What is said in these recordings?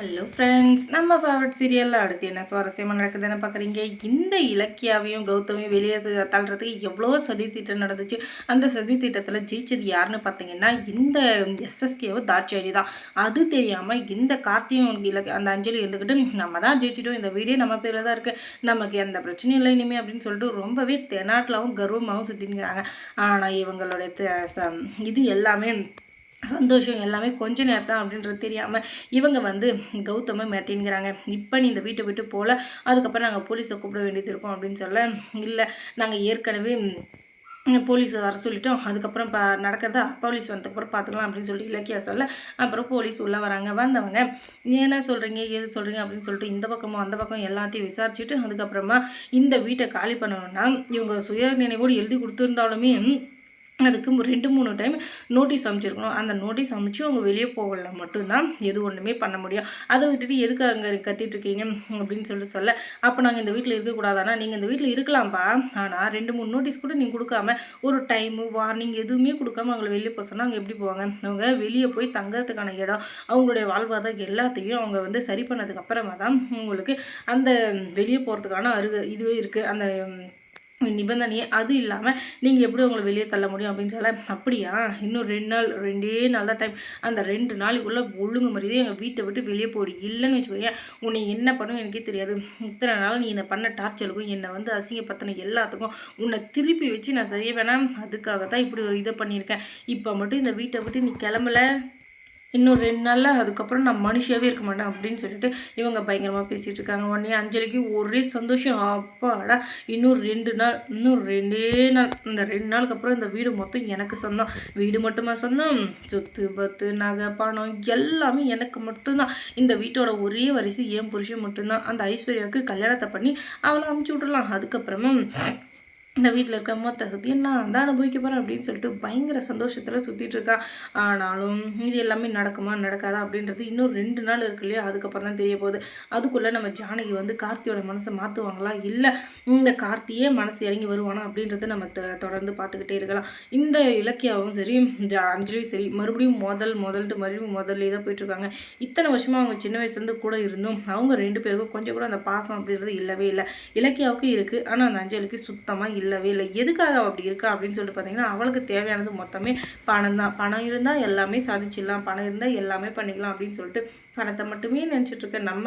Hello friends நம்ம favourite சீரியலில் அடுத்து என்ன சுவாரஸ்யமாக நடக்குதுன்னு பார்க்குறீங்க இந்த இலக்கியாவையும் கௌதமையும் வெளியே தள்ளுறதுக்கு எவ்வளோ சதி திட்டம் நடந்துச்சு? அந்த சதி திட்டத்தில் ஜெயிச்சது யாருன்னு பார்த்தீங்கன்னா இந்த எஸ்எஸ்கேவும் தாட்சாயி தான். அது தெரியாமல் இந்த கார்த்தியும் இலக்கிய அந்த அஞ்சலி இருந்துக்கிட்டு நம்ம தான் ஜெயிச்சிட்டோம். இந்த வீடியோ நம்ம பேரில் தான் இருக்குது நமக்கு எந்த பிரச்சனையும் இல்லை இனிமேல் அப்படின்னு சொல்லிட்டு ரொம்பவே தெனாட்டிலாவும் கர்வமாகவும் சுற்றிங்கிறாங்க ஆனால் இவங்களுடைய இது எல்லாமே சந்தோஷம் எல்லாமே கொஞ்ச நேரம் தான் அப்படின்றது தெரியாமல் இவங்க வந்து கௌதம மிரட்டின்கிறாங்க இப்போ நீ இந்த வீட்டை விட்டு போகல அதுக்கப்புறம் நாங்கள் போலீஸை கூப்பிட வேண்டியது இருக்கும் அப்படின்னு சொல்ல இல்லை நாங்கள் ஏற்கனவே போலீஸ் வர சொல்லிட்டோம். அதுக்கப்புறம் இப்போ நடக்கிறதா? போலீஸ் வந்ததுக்கப்புறம் பார்த்துக்கலாம் அப்படின்னு சொல்லி இலக்கியா சொல்ல அப்புறம் போலீஸ் உள்ளே வராங்க. வந்தவங்க என்ன சொல்கிறீங்க எது சொல்கிறீங்க அப்படின்னு சொல்லிட்டு இந்த பக்கமும் அந்த பக்கம் எல்லாத்தையும் விசாரிச்சுட்டு அதுக்கப்புறமா இந்த வீட்டை காலி பண்ணணும்னா இவங்க சுய நினைவோடு எழுதி கொடுத்துருந்தாலுமே அதுக்கு ரெண்டு மூணு டைம் நோட்டீஸ் அமைச்சிருக்கணும். அந்த நோட்டீஸ் அமைச்சு அவங்க வெளியே போகல மட்டும்தான் எது ஒன்றுமே பண்ண முடியும். அதை விட்டுட்டு எதுக்கு அங்கே கத்திட்ருக்கீங்க அப்படின்னு சொல்லிட்டு சொல்ல அப்போ நாங்கள் இந்த வீட்டில் இருக்கக்கூடாதானா நீங்கள் இந்த வீட்டில் இருக்கலாம்ப்பா. ஆனால் ரெண்டு மூணு நோட்டீஸ் கூட நீங்கள் கொடுக்காம ஒரு டைமு வார்னிங் எதுவுமே கொடுக்காம அவங்களை வெளியே போக சொன்னால் அவங்க எப்படி போவாங்க? அவங்க வெளியே போய் தங்கறதுக்கான இடம் அவங்களுடைய வாழ்வாதாரம் எல்லாத்தையும் அவங்க வந்து சரி பண்ணதுக்கு அப்புறமா தான் உங்களுக்கு அந்த வெளியே போகிறதுக்கான அருக இதுவே இருக்குது அந்த நிபந்தனையே அது இல்லாமல் நீங்கள் எப்படி உங்களை வெளியே தள்ள முடியும் அப்படின்னு சொல்ல அப்படியா? இன்னும் ரெண்டு நாள் ரெண்டே நாள் தான் டைம் அந்த ரெண்டு நாளைக்குள்ளே ஒழுங்கு மரியாதை எங்கள் வீட்டை விட்டு வெளியே போடு. இல்லைன்னு வச்சுக்கோங்க உன்னை என்ன பண்ணும் எனக்கே தெரியாது. இத்தனை நாள் நீ என்னை பண்ண டார்ச்சருக்கும் என்னை வந்து அசிங்கப்படுத்தின எல்லாத்துக்கும் உன்னை திருப்பி வச்சு நான் செய்ய வேணாம். அதுக்காக தான் இப்படி ஒரு இதை பண்ணியிருக்கேன். இப்போ மட்டும் இந்த வீட்டை விட்டு நீ கிளம்பல. இன்னும் ரெண்டு நாளில் அதுக்கப்புறம் நான் மனுஷியாகவே இருக்க மாட்டேன் அப்படின்னு சொல்லிட்டு இவங்க பயங்கரமாக பேசிகிட்டு இருக்காங்க. உடனே அஞ்சலிக்கு ஒரே சந்தோஷம். அப்பாடா இன்னும் ரெண்டு நாள் இன்னும் ரெண்டே நாள். இந்த ரெண்டு நாளுக்கு அப்புறம் இந்த வீடு மொத்தம் எனக்கு சொந்தம். வீடு மட்டுமா சொந்தம்? சொத்து பத்து நகை பணம் எல்லாமே எனக்கு மட்டும்தான். இந்த வீட்டோட ஒரே வரிசை என் புருஷன் மட்டும்தான். அந்த ஐஸ்வர்யாவுக்கு கல்யாணத்தை பண்ணி அவளை அமுச்சு விட்றலாம் அதுக்கப்புறமா இந்த வீட்டில் இருக்க மொத்த சுற்றியும் நான் தான் அனுபவிக்க போகிறேன் அப்படின்னு சொல்லிட்டு பயங்கர சந்தோஷத்தில் சுற்றிட்டு இருக்கா. ஆனாலும் இது எல்லாமே நடக்குமா நடக்காதா அப்படின்றது இன்னும் ரெண்டு நாள் இருக்கு இல்லையா? அதுக்கப்புறம் தான் தெரிய போகுது. அதுக்குள்ளே நம்ம ஜானகி வந்து கார்த்தியோட மனசை மாற்றுவாங்களா இல்லை இந்த கார்த்தியே மனசு இறங்கி வருவானா அப்படின்றத நம்ம தொடர்ந்து பார்த்துக்கிட்டே இருக்கலாம். இந்த இலக்கியாவும் சரி அஞ்சலியும் சரி மறுபடியும் முதல் முதல்ட்டு மறுபடியும் முதல்ல தான் போயிட்டுருக்காங்க இத்தனை வருஷமாக அவங்க சின்ன வயசுலேருந்து கூட இருந்தும் அவங்க ரெண்டு பேருக்கும் கொஞ்சம் கூட அந்த பாசம் அப்படின்றது இல்லவே இல்லை. இலக்கியாவுக்கு இருக்குது ஆனால் அந்த அஞ்சலிக்கு சுத்தமாக இல்லவே இல்லை. எதுக்காக அப்படி இருக்கா அப்படின்னு சொல்லிட்டு பார்த்தீங்கன்னா அவளுக்கு தேவையானது மொத்தமே பணம் தான். பணம் இருந்தால் எல்லாமே சாதிச்சிடலாம். பணம் இருந்தால் எல்லாமே பண்ணிக்கலாம் அப்படின்னு சொல்லிட்டு பணத்தை மட்டுமே நினச்சிட்ருக்க நம்ம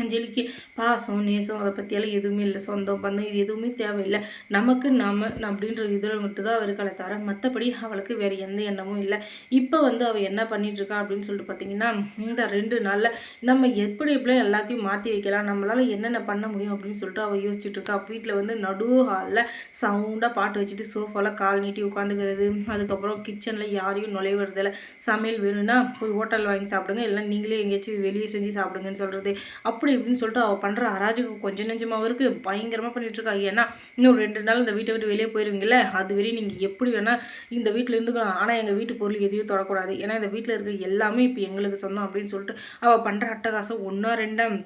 அஞ்சலிக்கு பாசம் நேசம் அதை பற்றியெல்லாம் எதுவுமே இல்லை. சொந்தம் பந்தம் இது எதுவுமே தேவையில்லை. நமக்கு நம்ம அப்படின்ற இதில் மட்டும்தான் அவருக்களை தர மற்றபடி அவளுக்கு வேறு எந்த எண்ணமும் இல்லை. இப்போ வந்து அவள் என்ன பண்ணிகிட்ருக்கா அப்படின்னு சொல்லிட்டு பார்த்தீங்கன்னா இந்த ரெண்டு நாளில் நம்ம எப்படி எப்படிலாம் எல்லாத்தையும் மாற்றி வைக்கலாம் நம்மளால் என்னென்ன பண்ண முடியும் அப்படின்னு சொல்லிட்டு அவள் யோசிச்சுட்டு இருக்கா. வீட்டில் வந்து நடு ஹாலில் சவுண்டாக பாட்டு வச்சுட்டு சோஃபாவில் கால் நீட்டி உட்காந்துக்கிறது அதுக்கப்புறம் கிச்சனில் யாரையும் நுழைவுறதில்ல சமையல் வேணும்னா போய் ஹோட்டல் வாங்கி சாப்பிடுங்க. இல்லை நீங்களே எங்கேயாச்சும் வெளியே செஞ்சு சாப்பிடுங்கன்னு சொல்கிறது அப்போ அப்படி இப்படின்னு சொல்லிட்டு அவள் பண்ணுற அராஜகம் கொஞ்சம் நெஞ்சமாக இருக்குது பயங்கரமாக பண்ணிகிட்ருக்கா ஏன்னா இன்னும் ரெண்டு நாள் இந்த வீட்டை விட்டு வெளியே போயிருவீங்கல்ல? அது வரையும் நீங்கள் எப்படி வேணால் இந்த வீட்டில் இருந்துக்கலாம். ஆனால் எங்கள் வீட்டு பொருள் எதையும் தொடக்கூடாது. ஏன்னா இந்த வீட்டில் இருக்க எல்லாமே இப்போ எங்களுக்கு சொந்தம் அப்படின்னு சொல்லிட்டு அவள் பண்ணுற அட்டகாசம் ஒன்றா ரெண்டாம்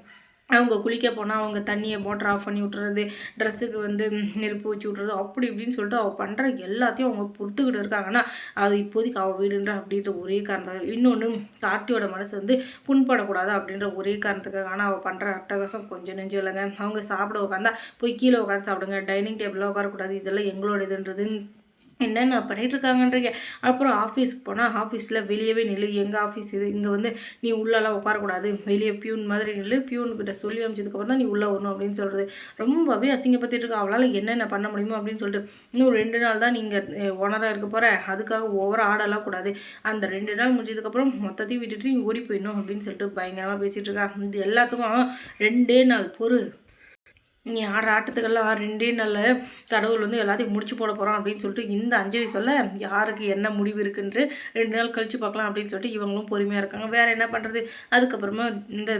அவங்க குளிக்க போனால் அவங்க தண்ணியை மோட்டர் ஆஃப் பண்ணி விட்டுறது ட்ரெஸ்ஸுக்கு வந்து நெருப்பு வச்சு விட்றது அப்படி இப்படின்னு சொல்லிட்டு அவள் பண்ணுற எல்லாத்தையும் அவங்க பொறுத்துக்கிட்டு இருக்காங்கன்னா அது இப்போதைக்கு அவள் வீடுன்ற அப்படின்ற ஒரே காரணம் இன்னொன்று கார்த்தியோட மனசு வந்து புண்படக்கூடாது அப்படின்ற ஒரே காரணத்துக்காக ஆனால் அவள் பண்ணுற அட்டகாசம் கொஞ்சம் நெஞ்சு இல்லைங்க. அவங்க சாப்பிட உட்காந்தா போய் கீழே உட்காந்து சாப்பிடுங்க. டைனிங் டேபிளில் உட்காரக்கூடாது. இதெல்லாம் எங்களோட இதுன்றது என்னென்ன பண்ணிகிட்ருக்காங்கன்றீங்க அப்புறம் ஆஃபீஸ்க்கு போனால் ஆஃபீஸில் வெளியவே நில்லு. எங்கள் ஆஃபீஸ் இது? இங்கே வந்து நீ உள்ளெல்லாம் உட்காரக்கூடாது. வெளியே பியூன் மாதிரி நில்லு. பியூன்கிட்ட சொல்லி அமைச்சதுக்கப்புறம் தான் நீ உள்ளே வரணும் அப்படின்னு சொல்கிறது ரொம்பவே அசிங்கப்பத்திட்டு இருக்கா அவளால் என்னென்ன பண்ண முடியுமோ அப்படின்னு சொல்லிட்டு இன்னும் ரெண்டு நாள் தான் நீங்கள் ஓனராக இருக்க போகிற அதுக்காக ஓவர ஆடலாம் கூடாது. அந்த ரெண்டு நாள் முடிஞ்சதுக்கப்புறம் மொத்தத்தையும் விட்டுட்டு நீ ஓடி போயிடணும் அப்படின்னு சொல்லிட்டு பயங்கரமாக பேசிகிட்டு இருக்கா இது எல்லாத்துக்கும் ரெண்டே நாள் பொறு. நீ ஆடுற ஆட்டத்துக்கெல்லாம் ரெண்டே நல்ல கடவுள் வந்து எல்லாத்தையும் முடிச்சு போட போகிறோம் அப்படின்னு சொல்லிட்டு இந்த அஞ்சலி சொல்ல யாருக்கு என்ன முடிவு இருக்குன்ட்டு ரெண்டு நாள் கழித்து பார்க்கலாம் அப்படின்னு சொல்லிட்டு இவங்களும் பொறுமையாக இருக்காங்க. வேறு என்ன பண்ணுறது அதுக்கப்புறமா இந்த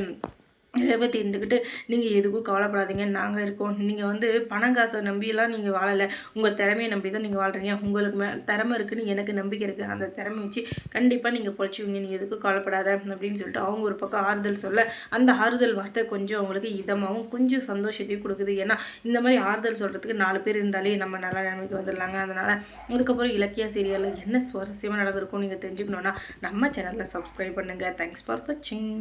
ரேவதி இருந்துக்கிட்டு நீங்கள் எதுக்கும் கவலைப்படாதீங்க. நாங்கள் இருக்கோம். நீங்கள் வந்து பணம் காசை நம்பியெல்லாம் நீங்கள் வாழலை. உங்கள் திறமையை நம்பி தான் நீங்கள் வாழ்கிறீங்க உங்களுக்கு மே திறமை இருக்குன்னு எனக்கு நம்பிக்கை இருக்குது அந்த திறமை வச்சு கண்டிப்பாக நீங்கள் பொழைச்சிவிங்க நீங்கள் எதுக்கும் கவலைப்படாத அப்படின்னு சொல்லிட்டு அவங்க ஒரு பக்கம் ஆறுதல் சொல்ல அந்த ஆறுதல் வார்த்தை கொஞ்சம் அவங்களுக்கு இதமாகவும் கொஞ்சம் சந்தோஷத்தையும் கொடுக்குது. ஏன்னா இந்த மாதிரி ஆறுதல் சொல்கிறதுக்கு நாலு பேர் இருந்தாலே நம்ம நல்லா நிலைமைக்கு வந்துடலாங்க. அதனால் அதுக்கப்புறம் இலக்கிய சீரியலில் என்ன சுவாரஸ்யமாக நடந்திருக்கும் நீங்கள் தெரிஞ்சுக்கணுன்னா நம்ம சேனலில் சப்ஸ்கிரைப் பண்ணுங்கள் தேங்க்ஸ் ஃபார் வாட்சிங்